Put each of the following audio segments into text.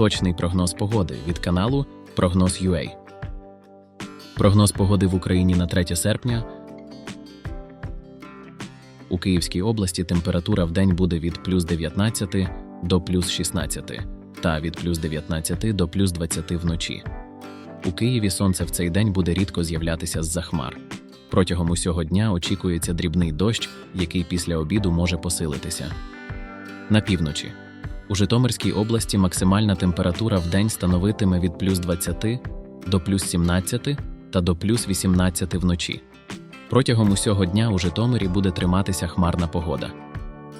Точний прогноз погоди від каналу Прогноз UA. Прогноз погоди в Україні на 3 серпня. У Київській області температура в день буде від плюс 19 до плюс 16 та від плюс 19 до плюс 20 вночі. У Києві сонце в цей день буде рідко з'являтися з-за хмар. Протягом усього дня очікується дрібний дощ, який після обіду може посилитися. На півночі. У Житомирській області максимальна температура в день становитиме від плюс 20 до плюс 17 та до плюс 18 вночі. Протягом усього дня у Житомирі буде триматися хмарна погода.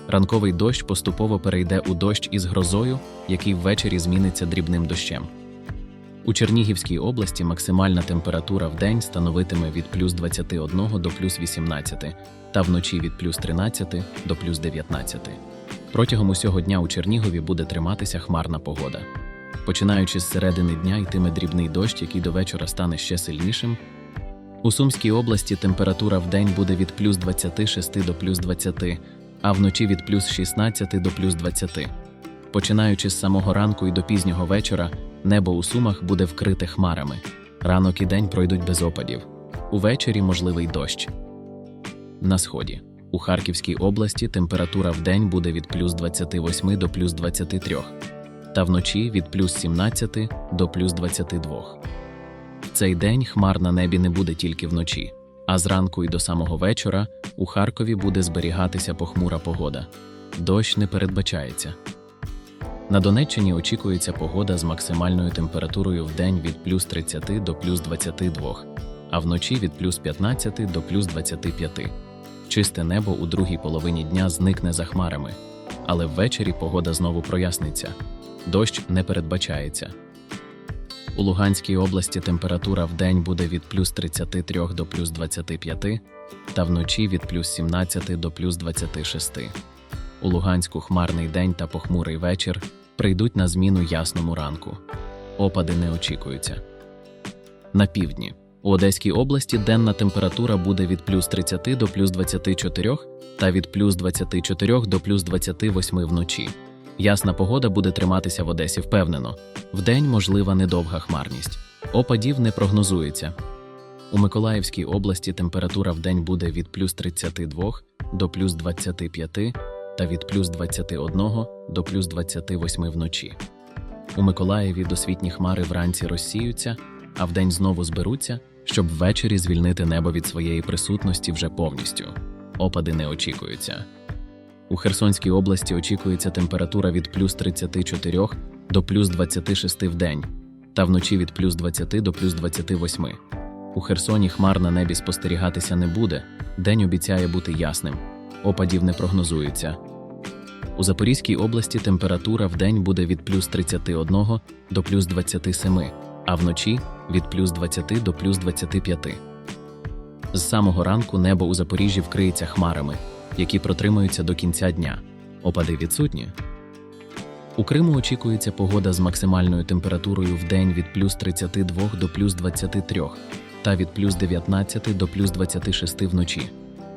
Ранковий дощ поступово перейде у дощ із грозою, який ввечері зміниться дрібним дощем. У Чернігівській області максимальна температура в день становитиме від плюс 21 до плюс 18 та вночі від плюс 13 до плюс 19. Протягом усього дня у Чернігові буде триматися хмарна погода. Починаючи з середини дня йтиме дрібний дощ, який до вечора стане ще сильнішим. У Сумській області температура в день буде від плюс 26 до плюс 20, а вночі від плюс 16 до плюс 20. Починаючи з самого ранку і до пізнього вечора, небо у Сумах буде вкрите хмарами. Ранок і день пройдуть без опадів. Увечері можливий дощ. На сході. У Харківській області температура в день буде від плюс 28 до плюс 23, та вночі від плюс 17 до плюс 22. В цей день хмар на небі не буде тільки вночі, а зранку і до самого вечора у Харкові буде зберігатися похмура погода. Дощ не передбачається. На Донеччині очікується погода з максимальною температурою в день від плюс 30 до плюс 22, а вночі від плюс 15 до плюс 25. Чисте небо у другій половині дня зникне за хмарами, але ввечері погода знову проясниться. Дощ не передбачається. У Луганській області температура в день буде від плюс 33 до плюс 25, та вночі від плюс 17 до плюс 26. У Луганську хмарний день та похмурий вечір прийдуть на зміну ясному ранку. Опади не очікуються. На півдні. У Одеській області денна температура буде від плюс 30 до плюс 24 та від плюс 24 до плюс 28 вночі. Ясна погода буде триматися в Одесі впевнено. Вдень можлива недовга хмарність. Опадів не прогнозується. У Миколаївській області температура вдень буде від плюс 32 до плюс 25 та від плюс 21 до плюс 28 вночі. У Миколаєві досвітні хмари вранці розсіються, а вдень знову зберуться, щоб ввечері звільнити небо від своєї присутності вже повністю. Опади не очікуються. У Херсонській області очікується температура від плюс 34 до плюс 26 в день, та вночі від плюс 20 до плюс 28. У Херсоні хмар на небі спостерігатися не буде, день обіцяє бути ясним. Опадів не прогнозується. У Запорізькій області температура в день буде від плюс 31 до плюс 27, а вночі від плюс 20 до плюс 25. З самого ранку небо у Запоріжжі вкриється хмарами, які протримаються до кінця дня. Опади відсутні. У Криму очікується погода з максимальною температурою в день від плюс 32 до плюс 23 та від плюс 19 до плюс 26 вночі.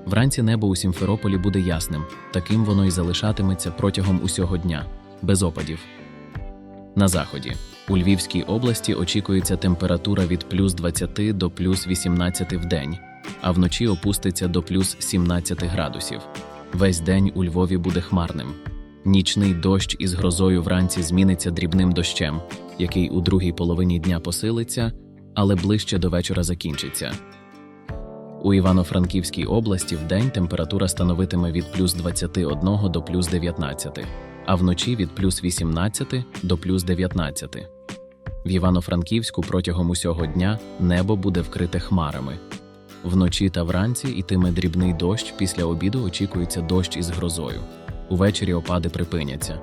Вранці небо у Сімферополі буде ясним, таким воно і залишатиметься протягом усього дня, без опадів. На заході. У Львівській області очікується температура від плюс 20 до плюс 18 в день, а вночі опуститься до плюс 17 градусів. Весь день у Львові буде хмарним. Нічний дощ із грозою вранці зміниться дрібним дощем, який у другій половині дня посилиться, але ближче до вечора закінчиться. У Івано-Франківській області вдень температура становитиме від плюс 21 до плюс 19, а вночі від плюс 18 до плюс 19. В Івано-Франківську протягом усього дня небо буде вкрите хмарами. Вночі та вранці йтиме дрібний дощ, після обіду очікується дощ із грозою. Увечері опади припиняться.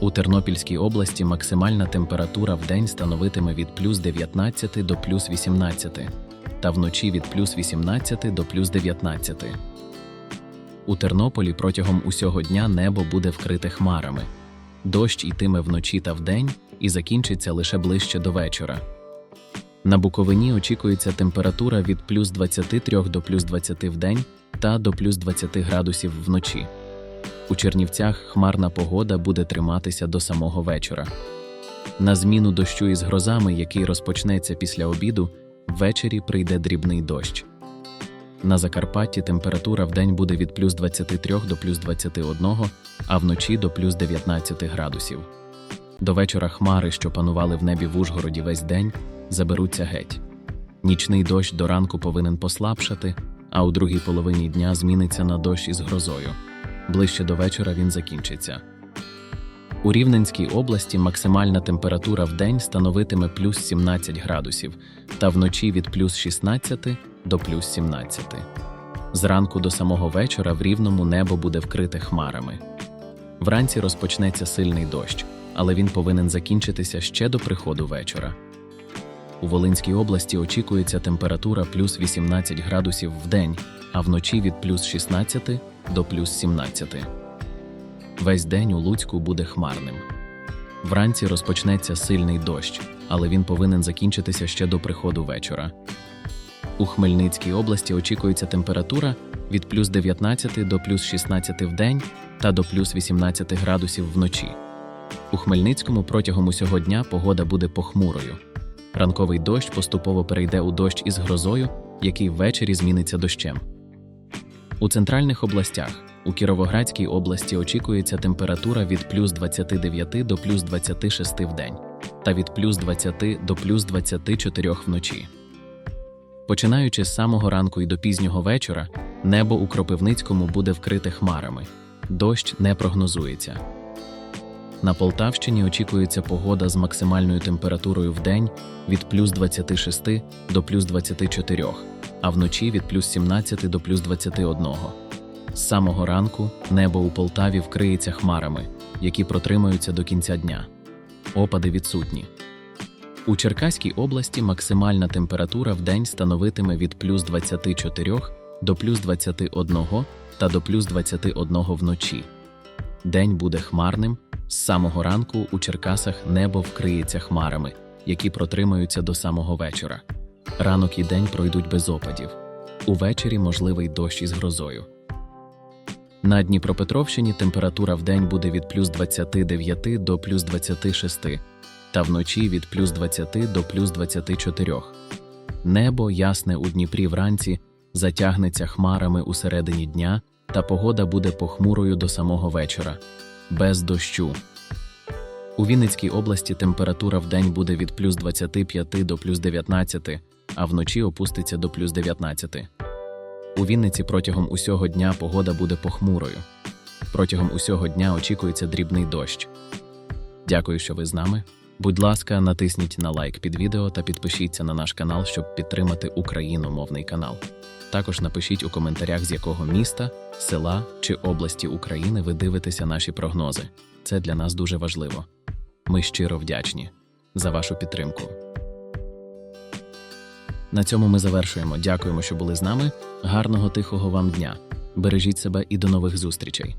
У Тернопільській області максимальна температура в день становитиме від плюс 19 до плюс 18, та вночі від плюс 18 до плюс 19. У Тернополі протягом усього дня небо буде вкрите хмарами. Дощ йтиме вночі та вдень і закінчиться лише ближче до вечора. На Буковині очікується температура від плюс 23 до плюс 20 в день та до плюс 20 градусів вночі. У Чернівцях хмарна погода буде триматися до самого вечора. На зміну дощу із грозами, який розпочнеться після обіду, ввечері прийде дрібний дощ. На Закарпатті температура вдень буде від плюс 23 до плюс 21, а вночі до плюс 19 градусів. До вечора хмари, що панували в небі в Ужгороді весь день, заберуться геть. Нічний дощ до ранку повинен послабшати, а у другій половині дня зміниться на дощ із грозою. Ближче до вечора він закінчиться. У Рівненській області максимальна температура в день становитиме плюс 17 градусів, та вночі від плюс 16 до плюс 17. Зранку до самого вечора в рівному небо буде вкрите хмарами. Вранці розпочнеться сильний дощ, але він повинен закінчитися ще до приходу вечора. У Волинській області очікується температура плюс 18 градусів в день, а вночі від плюс 16 до плюс 17. Весь день у Луцьку буде хмарним. Вранці розпочнеться сильний дощ, але він повинен закінчитися ще до приходу вечора. У Хмельницькій області очікується температура від плюс 19 до плюс 16 в день та до плюс 18 градусів вночі. У Хмельницькому протягом усього дня погода буде похмурою. Ранковий дощ поступово перейде у дощ із грозою, який ввечері зміниться дощем. У центральних областях у Кіровоградській області очікується температура від плюс 29 до плюс 26 в день та від плюс 20 до плюс 24 вночі. Починаючи з самого ранку і до пізнього вечора, небо у Кропивницькому буде вкрите хмарами. Дощ не прогнозується. На Полтавщині очікується погода з максимальною температурою в день від плюс 26 до плюс 24, а вночі від плюс 17 до плюс 21. З самого ранку небо у Полтаві вкриється хмарами, які протримаються до кінця дня. Опади відсутні. У Черкаській області максимальна температура в день становитиме від плюс 24 до плюс 21 та до плюс 21 вночі. День буде хмарним. З самого ранку у Черкасах небо вкриється хмарами, які протримаються до самого вечора. Ранок і день пройдуть без опадів. Увечері можливий дощ із грозою. На Дніпропетровщині температура в день буде від плюс 29 до плюс 26, та вночі від плюс 20 до плюс 24. Небо ясне у Дніпрі вранці затягнеться хмарами у середині дня, та погода буде похмурою до самого вечора, без дощу. У Вінницькій області температура в день буде від плюс 25 до плюс 19, а вночі опуститься до плюс 19. У Вінниці протягом усього дня погода буде похмурою. Протягом усього дня очікується дрібний дощ. Дякую, що ви з нами. Будь ласка, натисніть на лайк під відео та підпишіться на наш канал, щоб підтримати україномовний канал. Також напишіть у коментарях, з якого міста, села чи області України ви дивитеся наші прогнози. Це для нас дуже важливо. Ми щиро вдячні за вашу підтримку. На цьому ми завершуємо. Дякуємо, що були з нами. Гарного тихого вам дня. Бережіть себе і до нових зустрічей.